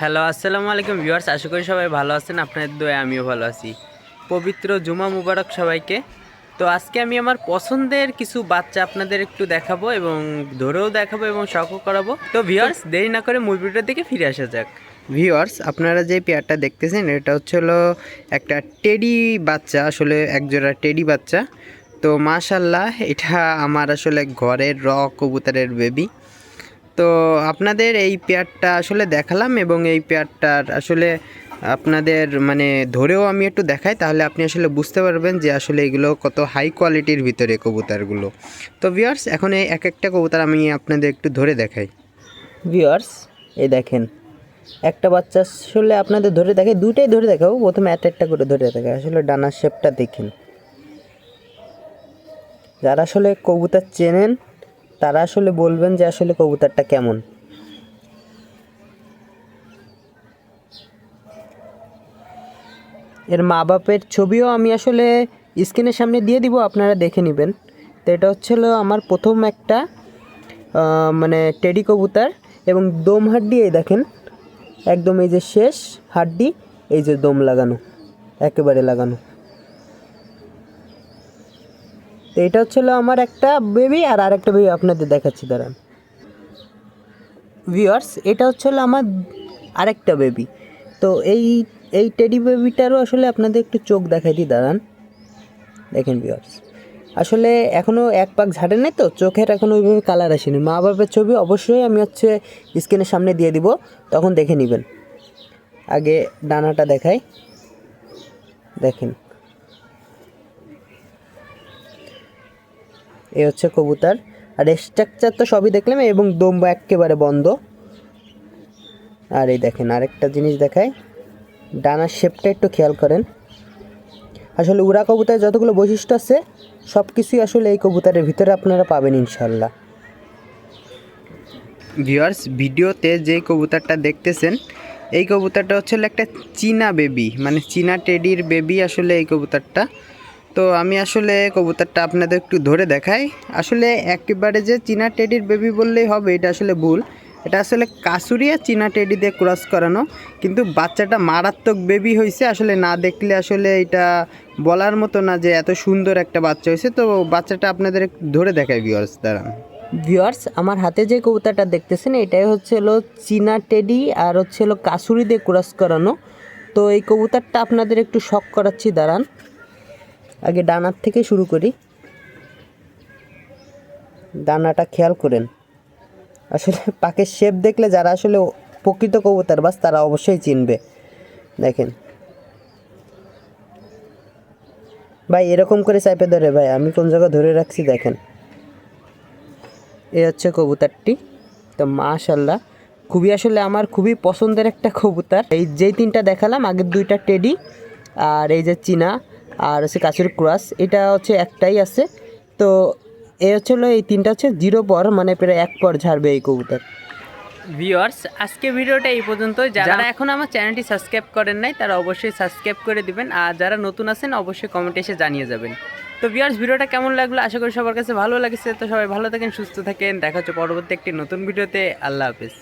Hello, আসসালামু আলাইকুম viewers, আশা করি সবাই ভালো আছেন, আপনাদের দোয়ে আমিও ভালো আছি। পবিত্র জুমা মুবারক সবাইকে। তো আজকে আমি আমার পছন্দের কিছু বাচ্চা আপনাদের একটু দেখাবো এবং ধরেও দেখাবো এবং শখও করাবো। তো ভিউয়ার্স, দেরি না করে মূল ভিডিওর দিকে ফিরে আসা যাক। ভিউয়ার্স, আপনারা যে পেয়ারটা দেখতেছেন, এটা হচ্ছে হলো একটা টেডি বাচ্চা, আসলে একজোড়া টেডি বাচ্চা। তো মাশাল্লাহ, এটা আমার আসলে ঘরের র কবুতরের বেবি তো আপনাদের এই পেয়ারটা আসলে দেখালাম এবং এই পেয়ারটার আসলে আপনাদের মানে ধরেও আমি একটু দেখাই, তাহলে আপনি আসলে বুঝতে পারবেন যে আসলে এগুলো কত হাই কোয়ালিটির ভিতরে কবুতারগুলো। তো ভিউয়ার্স এখন এই এক একটা কবুতার আমি আপনাদের একটু ধরে দেখাই। ভিউয়ার্স এই দেখেন, একটা বাচ্চা আসলে আপনাদের ধরে দেখে দুইটাই ধরে দেখাবো প্রথমে একটা একটা করে ধরে দেখা আসলে ডানার শেপটা দেখেন। যারা আসলে কবুতর চেনেন তারা আসলে বলবেন যে আসলে কবুতরটা কেমন। এর মা বাপের ছবিও আমি আসলে স্ক্রিনের সামনে দিয়ে দিব, আপনারা দেখে নেবেন। তো এটা হচ্ছিল আমার প্রথম একটা মানে টেডি কবুতর এবং দম হাড্ডি এই দেখেন। একদম এই যে শেষ হাড্ডি, এই যে দম লাগানো, একেবারে লাগানো। তো এটা হচ্ছিল আমার একটা বেবি আর আরেকটা বেবি আপনাদের দেখাচ্ছি, দাঁড়ান। ভিউয়ার্স এটা হচ্ছিল আমার আরেকটা বেবি তো এই এই টেডি বেবিটারও আসলে আপনাদের একটু চোখ দেখাই দিই, দাঁড়ান। দেখেন ভিউয়ার্স আসলে এখনও এক পাক ঝাড়ে নেই তো, চোখের এখনও ওইভাবে কালার আসেনি। মা বাবার ছবি অবশ্যই আমি হচ্ছে স্ক্রিনের সামনে দিয়ে দিব, তখন দেখে নেবেন। আগে ডানাটা দেখাই। দেখেন। এই হচ্ছে কবুতর। আর স্ট্রাকচার তো সবই দেখলাম এবং দম্বা একেবারে বন্ধ। আর এই দেখেন, আরেকটা জিনিস দেখায় ডানার শেপটা একটু খেয়াল করেন। আসলে উড়া কবুতরের যতগুলো বৈশিষ্ট্য আছে সব কিছুই আসলে এই কবুতরের ভিতরে আপনারা পাবেন ইনশাল্লাহ ভিউয়ার্স ভিডিওতে যে কবুতরটা দেখতেছেন, এই কবুতরটা হচ্ছে একটা চীনা বেবি মানে চীনা টেডির বেবি আসলে এই কবুতরটা। তো আমি আসলে কবুতরটা আপনাদের একটু ধরে দেখাই। আসলে একেবারে যে চীনা টেডির বেবি বললেই হবে, এটা আসলে ভুল। এটা আসলে কাসুরিয়া চীনা টেডি দিয়ে ক্রস করানো, কিন্তু বাচ্চাটা মারাত্মক বেবি হয়েছে আসলে না দেখলে আসলে এটা বলার মতো না যে এত সুন্দর একটা বাচ্চা হয়েছে তো বাচ্চাটা আপনাদের একটু ধরে দেখায় ভিউয়ার্স দাঁড়ান। ভিউয়ার্স আমার হাতে যে কবুতরটা দেখতেছেন, এটাই হচ্ছে হলো চীনা টেডি আর হচ্ছে হলো কাসুরি দিয়ে ক্রস করানো। তো এই কবুতরটা আপনাদের একটু শখ করাচ্ছি, দাঁড়ান। আগে ডানার থেকে শুরু করি। ডানাটা খেয়াল করেন। আসলে পাকের শেপ দেখলে যারা আসলে প্রকৃত কবুতর, বাস তারা অবশ্যই চিনবে। দেখেন। ভাই, এরকম করে চাইপে ধরে ভাই, আমি কোন জায়গায় ধরে রাখছি দেখেন। এ হচ্ছে কবুতরটি। তো মাশাল্লাহ খুবই আসলে আমার খুবই পছন্দের একটা কবুতর। এই যেই তিনটা দেখালাম, আগের দুইটা টেডি আর এই যে চীনা। আর হচ্ছে কাছের ক্রাস এটা হচ্ছে একটাই আছে। তো এই হচ্ছে হলো এই তিনটা হচ্ছে জিরো পর মানে প্রায় এক পর ঝাড়বে এই কবুতর। ভিউয়ার্স আজকে ভিডিওটা এই পর্যন্ত যারা এখন আমার চ্যানেলটি সাবস্ক্রাইব করেন নাই তারা অবশ্যই সাবস্ক্রাইব করে দিবেন। আর যারা নতুন আছেন অবশ্যই কমেন্টে এসে জানিয়ে যাবেন। তো ভিউয়ার্স ভিডিওটা কেমন লাগল? আশা করি সবার কাছে ভালো লাগছে। তো সবাই ভালো থাকেন সুস্থ থাকেন। দেখা হচ্ছে পরবর্তী একটি নতুন ভিডিওতে। আল্লাহ হাফিজ।